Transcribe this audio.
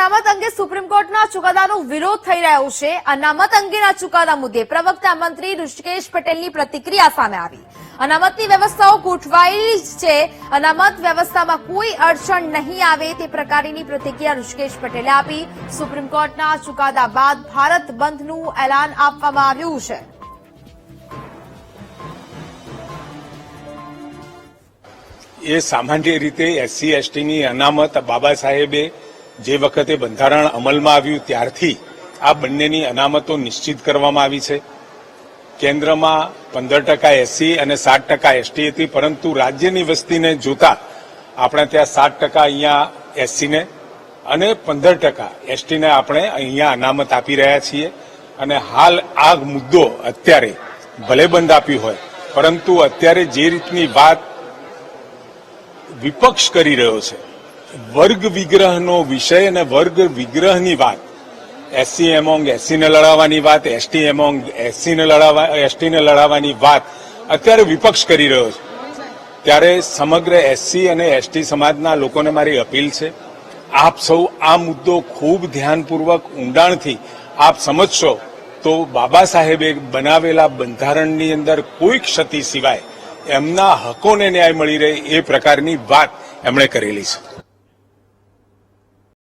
અનામત અંગે સુપ્રીમ કોર્ટના ચુકાદાનો વિરોધ થઈ રહ્યો છે. અનામત અંગેના ચુકાદા મુદ્દે પ્રવક્તા મંત્રી ઋષિકેશ પટેલની પ્રતિક્રિયા સામે આવી. અનામતની વ્યવસ્થાઓ ગોઠવાયેલી છે. અનામત વ્યવસ્થામાં કોઈ અડચણ નહીં આવે તે પ્રકારની પ્રતિક્રિયા ઋષિકેશ પટેલે આપી. સુપ્રીમ કોર્ટના ચુકાદા બાદ ભારત બંધનું એલાન આપવામાં આવ્યું છે. એ સામાન્ય રીતે એસસી, એસટીની અનામત બાબા સાહેબે જે વખતે બંધારણ અમલમાં આવ્યું ત્યારથી આ બંનેની અનામતો નિશ્ચિત કરવામાં આવી છે. કેન્દ્રમાં પંદર ટકા એસસી અને સાત ટકા એસટી હતી, પરંતુ રાજ્યની વસ્તીને જોતા આપણે ત્યાં સાત ટકા અહીંયા એસસીને અને પંદર ટકા એસટીને આપણે અહીંયા અનામત આપી રહ્યા છીએ. અને હાલ આ મુદ્દો અત્યારે ભલે બંધ આપ્યું હોય, પરંતુ અત્યારે જે રીતની વાત વિપક્ષ કરી રહ્યો છે વર્ગ વિગ્રહનો વિષય અને વર્ગ વિગ્રહની વાત. એસસી એમોંગ એસસીને લડાવવાની વાત એસટી એમોંગ એસસીને લડાવવા એસટીને લડાવવાની વાત અત્યારે વિપક્ષ કરી રહ્યો છે. ત્યારે સમગ્ર એસસી અને એસટી સમાજના લોકોને મારી અપીલ છે, આપ સૌ આ મુદ્દો ખૂબ ધ્યાનપૂર્વક ઊંડાણથી આપ સમજશો તો બાબા સાહેબે બનાવેલા બંધારણની અંદર કોઈ ક્ષતિ સિવાય એમના હકોને ન્યાય મળી રહે એ પ્રકારની વાત એમણે કરેલી છે.